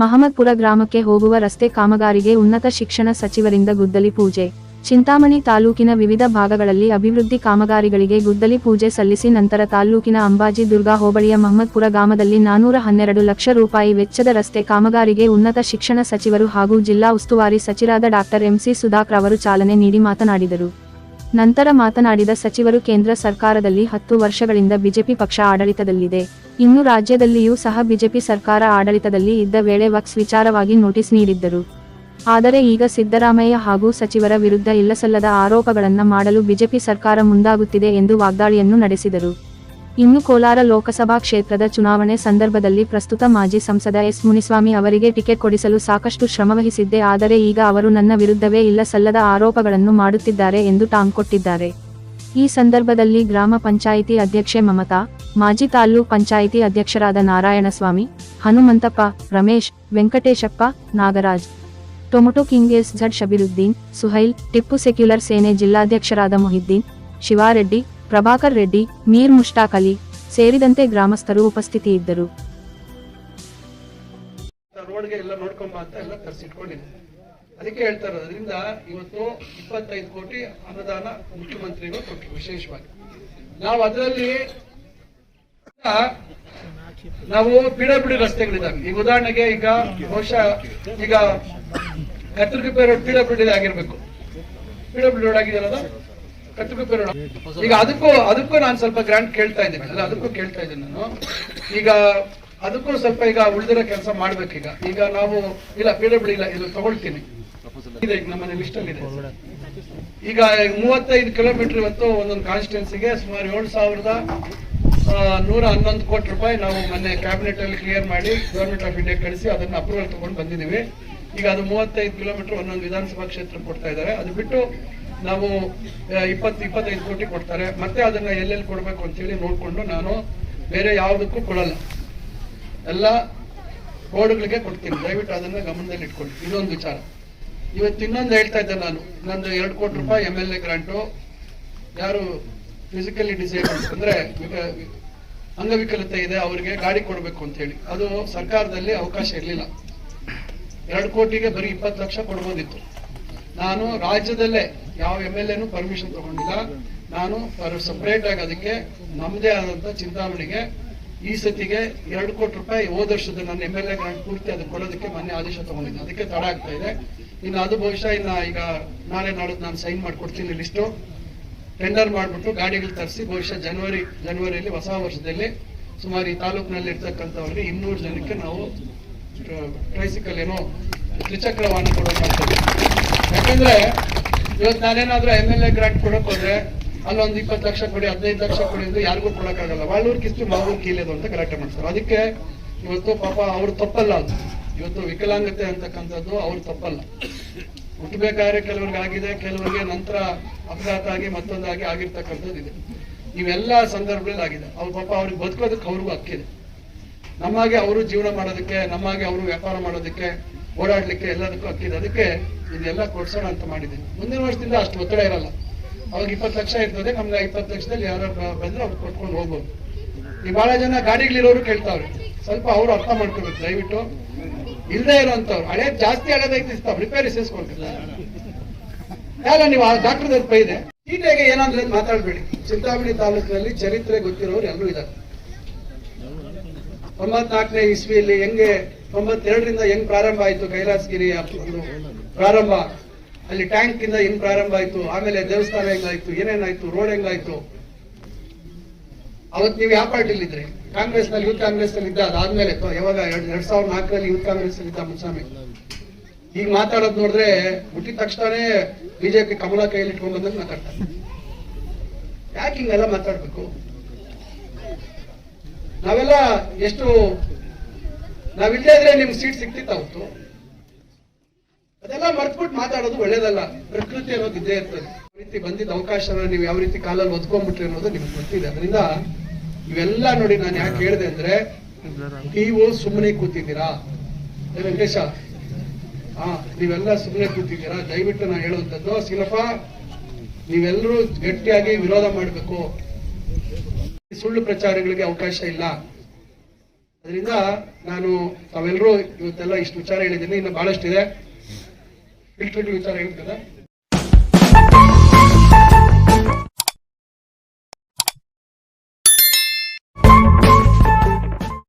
ಮಹಮ್ಮದ್ಪುರ ಗ್ರಾಮಕ್ಕೆ ಹೋಗುವ ರಸ್ತೆ ಕಾಮಗಾರಿಗೆ ಉನ್ನತ ಶಿಕ್ಷಣ ಸಚಿವರಿಂದ ಗುದ್ದಲಿ ಪೂಜೆ. ಚಿಂತಾಮಣಿ ತಾಲೂಕಿನ ವಿವಿಧ ಭಾಗಗಳಲ್ಲಿ ಅಭಿವೃದ್ಧಿ ಕಾಮಗಾರಿಗಳಿಗೆ ಗುದ್ದಲಿ ಪೂಜೆ ಸಲ್ಲಿಸಿ ನಂತರ ತಾಲೂಕಿನ ಅಂಬಾಜಿ ದುರ್ಗಾ ಹೋಬಳಿಯ ಮಹಮ್ಮದ್ಪುರ ಗ್ರಾಮದಲ್ಲಿ ನಾನೂರ ಹನ್ನೆರಡು ಲಕ್ಷ ರೂಪಾಯಿ ವೆಚ್ಚದ ರಸ್ತೆ ಕಾಮಗಾರಿಗೆ ಉನ್ನತ ಶಿಕ್ಷಣ ಸಚಿವರು ಹಾಗೂ ಜಿಲ್ಲಾ ಉಸ್ತುವಾರಿ ಸಚಿವರಾದ ಡಾಕ್ಟರ್ ಎಂಸಿ ಸುಧಾಕರ್ ಅವರು ಚಾಲನೆ ನೀಡಿ ಮಾತನಾಡಿದರು. ನಂತರ ಮಾತನಾಡಿದ ಸಚಿವರು, ಕೇಂದ್ರ ಸರ್ಕಾರದಲ್ಲಿ ಹತ್ತು ವರ್ಷಗಳಿಂದ ಬಿಜೆಪಿ ಪಕ್ಷ ಆಡಳಿತದಲ್ಲಿದೆ. ಇನ್ನು ರಾಜ್ಯದಲ್ಲಿಯೂ ಸಹ ಬಿಜೆಪಿ ಸರ್ಕಾರ ಆಡಳಿತದಲ್ಲಿ ಇದ್ದ ವೇಳೆ ವಕ್ಸ್ ವಿಚಾರವಾಗಿ ನೋಟಿಸ್ ನೀಡಿದ್ದರು. ಆದರೆ ಈಗ ಸಿದ್ದರಾಮಯ್ಯ ಹಾಗೂ ಸಚಿವರ ವಿರುದ್ಧ ಇಲ್ಲಸಲ್ಲದ ಆರೋಪಗಳನ್ನು ಮಾಡಲು ಬಿಜೆಪಿ ಸರ್ಕಾರ ಮುಂದಾಗುತ್ತಿದೆ ಎಂದು ವಾಗ್ದಾಳಿಯನ್ನು ನಡೆಸಿದರು. ಇನ್ನು ಕೋಲಾರ ಲೋಕಸಭಾ ಕ್ಷೇತ್ರದ ಚುನಾವಣೆ ಸಂದರ್ಭದಲ್ಲಿ ಪ್ರಸ್ತುತ ಮಾಜಿ ಸಂಸದ ಎಸ್ ಮುನಿಸ್ವಾಮಿ ಅವರಿಗೆ ಟಿಕೆಟ್ ಕೊಡಿಸಲು ಸಾಕಷ್ಟು ಶ್ರಮವಹಿಸಿದ್ದೆ ಆದರೆ ಈಗ ಅವರು ನನ್ನ ವಿರುದ್ಧವೇ ಇಲ್ಲ ಸಲ್ಲದ ಆರೋಪಗಳನ್ನು ಮಾಡುತ್ತಿದ್ದಾರೆ ಎಂದು ಟಾಂಗ್ ಕೊಟ್ಟಿದ್ದಾರೆ. ಈ ಸಂದರ್ಭದಲ್ಲಿ ಗ್ರಾಮ ಪಂಚಾಯಿತಿ ಅಧ್ಯಕ್ಷೆ ಮಮತಾ, ಮಾಜಿ ತಾಲೂಕ್ ಪಂಚಾಯಿತಿ ಅಧ್ಯಕ್ಷರಾದ Narayanaswamy, Hanumanthappa, Ramesh, Venkateshappa, Nagaraj, tomato king S Z Shabiruddin, Suhail, Tippu secular Sene ಜಿಲ್ಲಾಧ್ಯಕ್ಷರಾದ Mohiuddin, Shivareddy Prabhakar Reddy, Mir ಮುಷ್ಟಾಕ್ Ali ಸೇರಿದಂತೆ ಗ್ರಾಮಸ್ಥರು ಉಪಸ್ಥಿತಿಯಿದ್ದರು. ಎಲ್ಲ ತರಿಸಿಟ್ಕೊಂಡಿದೆ ಅದಕ್ಕೆ ಹೇಳ್ತಾ ಇರೋದು, ಅದರಿಂದ ಇವತ್ತು ಇಪ್ಪತ್ತೈದು ಕೋಟಿ ಅನುದಾನ ಮುಖ್ಯಮಂತ್ರಿಗಳು ಕೊಟ್ಟರು ವಿಶೇಷವಾಗಿ. ನಾವು ಅದರಲ್ಲಿ ನಾವು ಬಿಡ ಬಿಡಿ ರಸ್ತೆಗಳಿದ್ದಾವೆ. ಈಗ ಉದಾಹರಣೆಗೆ ಈಗ ಬಹುಶಃ ಈಗ ಕತ್ತರಿಗುಪ್ಪೆ ರೋಡ್ ಬಿಡ ಬಿಡಿದಾಗಿರ್ಬೇಕು ಬಿಡ ಆಗಿರ್ಬೇಕು. ಪಿ ಡಬ್ಲ್ಯೂ ರೋಡ್ ಆಗಿದೆಯಲ್ಲ ಈಗ ಅದಕ್ಕೂ ಅದಕ್ಕೂ ನಾನು ಸ್ವಲ್ಪ ಗ್ರಾಂಟ್ ಕೇಳ್ತಾ ಇದ್ದೀನಿ. ಅಲ್ಲ, ಅದಕ್ಕೂ ಕೇಳ್ತಾ ಇದ್ದೀನಿ ನಾನು. ಈಗ ಅದಕ್ಕೂ ಸ್ವಲ್ಪ ಈಗ ಉಳಿದಿರೋ ಕೆಲಸ ಮಾಡ್ಬೇಕೀಗ. ಈಗ ನಾವು, ಇಲ್ಲ, ಪಿ ಡಬ್ಲ್ಯೂ ಇಲ್ಲ, ಇದು ತಗೊಳ್ತೀನಿ. ಈಗ ನಮ್ಮನೆ ಲಿಸ್ಟ್ ಅಲ್ಲಿ ಇದೆ. ಈಗ ಮೂವತ್ತೈದು ಕಿಲೋಮೀಟರ್ ಇವತ್ತು ಒಂದೊಂದು ಕಾನ್ಸ್ಟಿಟ್ಯೂನ್ಸಿಗೆ ಸುಮಾರು ಏಳು ಸಾವಿರದ ನೂರ ಹನ್ನೊಂದು ಕೋಟಿ ರೂಪಾಯಿ ನಾವು ಮೊನ್ನೆ ಕ್ಯಾಬಿನೆಟ್ ಅಲ್ಲಿ ಕ್ಲಿಯರ್ ಮಾಡಿ ಗವರ್ಮೆಂಟ್ ಆಫ್ ಇಂಡಿಯಾ ಕಳಿಸಿ ಅದನ್ನ ಅಪ್ರೂವಲ್ ತಗೊಂಡು ಬಂದಿದ್ದೀವಿ. ಈಗ ಅದು ಮೂವತ್ತೈದು ಕಿಲೋಮೀಟರ್ ಒಂದೊಂದು ವಿಧಾನಸಭಾ ಕ್ಷೇತ್ರ ಕೊಡ್ತಾ ಇದ್ದಾರೆ. ಅದು ಬಿಟ್ಟು ನಾವು ಇಪ್ಪತ್ತು, ಇಪ್ಪತ್ತೈದು ಕೋಟಿ ಕೊಡ್ತಾರೆ. ಮತ್ತೆ ಅದನ್ನ ಎಲ್ಲೆಲ್ಲಿ ಕೊಡಬೇಕು ಅಂತೇಳಿ ನೋಡಿಕೊಂಡು ನಾನು ಬೇರೆ ಯಾವುದಕ್ಕೂ ಕೊಡಲ್ಲ. ಎಲ್ಲ ಕೋಡ್ಗಳಿಗೆ ಕೊಡ್ತೀನಿ. ದಯವಿಟ್ಟು ಅದನ್ನ ಗಮನದಲ್ಲಿ ಇಟ್ಕೊಳ್ಳಿ. ಇದೊಂದು ವಿಚಾರ. ಇವತ್ತು ಇನ್ನೊಂದು ಹೇಳ್ತಾ ಇದ್ದೆ ನಾನು. ನಂದು ಎರಡು ಕೋಟಿ ರೂಪಾಯಿ ಎಂ ಎಲ್ ಎ ಗ್ರಾಂಟು. ಯಾರು ಫಿಸಿಕಲಿ ಡಿಸೇಬಲ್ಡ್ ಅಂದ್ರೆ, ವಿಕ- ಅಂಗವಿಕಲತೆ ಇದೆ, ಅವರಿಗೆ ಗಾಡಿ ಕೊಡಬೇಕು ಅಂತ ಹೇಳಿ ಅದು ಸರ್ಕಾರದಲ್ಲಿ ಅವಕಾಶ ಇರಲಿಲ್ಲ. ಎರಡು ಕೋಟಿಗೆ ಬರೀ ಇಪ್ಪತ್ತು ಲಕ್ಷ ಕೊಡ್ಬೋದಿತ್ತು. ನಾನು ರಾಜ್ಯದಲ್ಲೇ ಯಾವ ಎಂ ಎಲ್ ಎನು ಪರ್ಮಿಷನ್ ತಗೊಂಡಿಲ್ಲ. ನಾನು ಸಪರೇಟ್ ಆಗಿ ಅದಕ್ಕೆ ನಮ್ಮದೇ ಆದಂತ ಚಿಂತಾಮಣಿಗೆ ಈ ಸತಿಗೆ ಎರಡು ಕೋಟಿ ರೂಪಾಯಿ ಹೋದ ವರ್ಷದ ನನ್ನ ಎಂ ಎಲ್ ಎ ಗ್ರಾಂಟ್ ಪೂರ್ತಿ ಅದಕ್ಕೆ ಕೊಡೋದಕ್ಕೆ ಮೊನ್ನೆ ಆದೇಶ ತಗೊಂಡಿದ್ದೆ. ಅದಕ್ಕೆ ತಡ ಆಗ್ತಾ ಇದೆ. ಇನ್ನು ಅದು ಬಹುಶಃ ಇನ್ನ ಈಗ ನಾಳೆ ನಾಡೋದು ನಾನು ಸೈನ್ ಮಾಡಿಕೊಡ್ತೀನಿ ಲಿಸ್ಟು ಟೆಂಡರ್ ಮಾಡಿಬಿಟ್ಟು ಗಾಡಿಗಳು ತರಿಸಿ ಬಹುಶಃ ಜನವರಿ ಜನವರಿಯಲ್ಲಿ ಹೊಸ ವರ್ಷದಲ್ಲಿ ಸುಮಾರು ಈ ತಾಲೂಕಿನಲ್ಲಿ ಇರ್ತಕ್ಕಂಥವ್ರಿಗೆ ಇನ್ನೂರು ಜನಕ್ಕೆ ನಾವು ಟ್ರೈಸಿಕಲ್ ಏನೋ ತ್ರಿಚಕ್ರ ವಾಹನ ಕೊಡೋದು ಯಾಕಂದ್ರೆ ಇವತ್ತು ನಾನೇನಾದ್ರೂ ಎಂ ಎಲ್ ಎ ಗ್ರಾಂಟ್ ಕೊಡಕ್ ಹೋದ್ರೆ ಅಲ್ಲೊಂದು ಇಪ್ಪತ್ತು ಲಕ್ಷ ಕೊಡಿ, ಹದಿನೈದು ಲಕ್ಷ ಕೊಡಿ ಅಂದ್ರೆ ಯಾರಿಗೂ ಕೊಡಕ್ಕಾಗಲ್ಲ. ವಾಳೂರ್ ಕಿಸ್ತು ಮಾವೂರ್ ಕೀಲೇದು ಅಂತ ಗಲಾಟೆ ಮಾಡ್ತಾರೆ. ಅದಕ್ಕೆ ಇವತ್ತು ಪಾಪ ಅವ್ರು ತಪ್ಪಲ್ಲ ಅದು. ಇವತ್ತು ವಿಕಲಾಂಗತೆ ಅಂತಕ್ಕಂಥದ್ದು ಅವ್ರು ತಪ್ಪಲ್ಲ. ಹುಟ್ಟಬೇಕಾದ್ರೆ ಕೆಲವ್ರಿಗೆ ಆಗಿದೆ, ಕೆಲವರಿಗೆ ನಂತರ ಅಪಘಾತ ಆಗಿ ಮತ್ತೊಂದಾಗಿ ಆಗಿರ್ತಕ್ಕಂಥದ್ದು ಇದೆ. ಇವೆಲ್ಲ ಸಂದರ್ಭದಲ್ಲಿ ಆಗಿದೆ. ಅವ್ರ ಪಾಪ ಅವ್ರಿಗೆ ಬದುಕೋದಕ್ಕೆ ಅವ್ರಿಗೂ ಹಕ್ಕಿದೆ. ನಮ್ಮಾಗೆ ಅವರು ಜೀವನ ಮಾಡೋದಕ್ಕೆ, ನಮ್ಮಾಗೆ ಅವರು ವ್ಯಾಪಾರ ಮಾಡೋದಕ್ಕೆ ಓಡಾಡ್ಲಿಕ್ಕೆ ಎಲ್ಲದಕ್ಕೂ ಹಕ್ಕಿದೆ. ಅದಕ್ಕೆ ಇದೆಲ್ಲ ಕೊಡ್ಸೋಣ ಅಂತ ಮಾಡಿದ್ದೀನಿ. ಮುಂದಿನ ವರ್ಷದಿಂದ ಅಷ್ಟು ಒತ್ತಡ ಇರಲ್ಲ. ಅವಾಗ ಇಪ್ಪತ್ತು ಲಕ್ಷ ಇರ್ತದೆ, ನಮ್ಗೆ ಇಪ್ಪತ್ತು ಲಕ್ಷದಲ್ಲಿ ಯಾರು ಬಂದ್ರೆ ಅವ್ರು ಕೊಟ್ಕೊಂಡು ಹೋಗ್ಬೋದು. ಈ ಬಹಳ ಜನ ಗಾಡಿಗಳಿರೋರು ಕೇಳ್ತಾವ್ರೆ ಸ್ವಲ್ಪ ಅವರು ಅರ್ಥ ಮಾಡ್ಕೋಬೇಕು, ದಯವಿಟ್ಟು. ಇಲ್ಲದೆ ಇರೋಂಥವ್ರು. ಹಳೆ, ಜಾಸ್ತಿ ಇಸ್ತಾವ್ ರಿಪೇರಿ ಸೇರಿಸ್ಕೊಳ್ತಿಲ್ಲ ಯಾರ ನೀವು ಡಾಕ್ಟರ್ ಪೈ ಇದೆ. ಚೀಟೆಗೆ ಏನಾದ್ರೆ ಮಾತಾಡ್ಬೇಡಿ. ಚಿಂತಾಮಣಿ ತಾಲೂಕಿನಲ್ಲಿ ಚರಿತ್ರೆ ಗೊತ್ತಿರೋರು ಎಲ್ಲರೂ ಇದ್ದಾರೆ. ತೊಂಬತ್ನಾಲ್ಕನೇ ಇಸ್ವಿಯಲ್ಲಿ ಹೆಂಗೆ ತೊಂಬತ್ತೆರಡರಿಂದ ಹೆಂಗ್ ಪ್ರಾರಂಭ ಆಯ್ತು ಕೈಲಾಸಗಿರಿ ಪ್ರಾರಂಭ. ಅಲ್ಲಿ ಟ್ಯಾಂಕ್ ಇಂದ ಹೆಂಗ್ ಪ್ರಾರಂಭ ಆಯ್ತು? ಆಮೇಲೆ ದೇವಸ್ಥಾನ ಹೆಂಗಾಯ್ತು? ಏನೇನಾಯ್ತು? ರೋಡ್ ಹೆಂಗಾಯ್ತು? ಅವತ್ ನೀವು ಯಾವ ಪಾರ್ಟಿಲಿ ಇದ್ರಿ? ಕಾಂಗ್ರೆಸ್ನಲ್ಲಿ ಯೂತ್ ಕಾಂಗ್ರೆಸ್ನಲ್ಲಿ ಇದ್ದ? ಅದಾದ್ಮೇಲೆ ಯಾವಾಗ? ಎರಡ್ ಎರಡ್ ಸಾವಿರದ ನಾಲ್ಕರಲ್ಲಿ ಯೂತ್ ಕಾಂಗ್ರೆಸ್ ಅಲ್ಲಿ ಇದ್ದ ಮುನ್ಸ್ವಾಮಿ? ಈಗ ಮಾತಾಡೋದು ನೋಡಿದ್ರೆ ಹುಟ್ಟಿದ ತಕ್ಷಣನೇ ಬಿಜೆಪಿ ಕಮಲ ಕೈಯಲ್ಲಿ ಇಟ್ಕೊಂಡ್ ಬಂದಂಗೆ ಮಾತಾಡ್ತಾರೆ. ಯಾಕೆ ಹಿಂಗೆಲ್ಲ ಮಾತಾಡ್ಬೇಕು? ನಾವೆಲ್ಲ ಎಷ್ಟು ನಾವಿಲ್ಲೇ ಇದ್ರೆ ನಿಮ್ಗೆ ಸೀಟ್ ಸಿಕ್ತಿತ್ತು ಅವತ್ತು ಅದೆಲ್ಲ ಮರ್ತ್ಬಿಟ್ಟು ಮಾತಾಡೋದು ಒಳ್ಳೇದಲ್ಲ. ಪ್ರಕೃತಿ ಅನ್ನೋದು ಇದ್ದೇ ಇರ್ತದೆ. ರೀತಿ ಬಂದಿದ್ದ ಅವಕಾಶನ ನೀವು ಯಾವ ರೀತಿ ಕಾಲಲ್ಲಿ ಒದ್ಕೊಂಡ್ಬಿಟ್ರಿ ಅನ್ನೋದು ನಿಮ್ಗೆ ಗೊತ್ತಿದೆ. ಅದರಿಂದ ಇವೆಲ್ಲ ನೋಡಿ ನಾನು ಯಾಕೆ ಹೇಳಿದೆ ಅಂದ್ರೆ, ನೀವು ಸುಮ್ಮನೆ ಕೂತಿದ್ದೀರಾ? ವೆಂಕಟೇಶ ಹಾ ನೀವೆಲ್ಲ ಸುಮ್ಮನೆ ಕೂತಿದ್ದೀರಾ? ದಯವಿಟ್ಟು ನಾನು ಹೇಳುವಂಥದ್ದು ಸೀಲಪ್ಪ ನೀವೆಲ್ಲರೂ ಗಟ್ಟಿಯಾಗಿ ವಿರೋಧ ಮಾಡಬೇಕು. ಸುಳ್ಳು ಪ್ರಚಾರಗಳಿಗೆ ಅವಕಾಶ ಇಲ್ಲ. ಅದರಿಂದ ನಾನು ತಾವೆಲ್ಲರೂ ಇವತ್ತೆಲ್ಲ ಇಷ್ಟು ವಿಚಾರ ಹೇಳಿದ್ದೀನಿ. ಇನ್ನು ಬಹಳಷ್ಟಿದೆ. ಫಿಲ್ಟರ್ ವಿಚಾರ ಹೇಳ್ತದೆ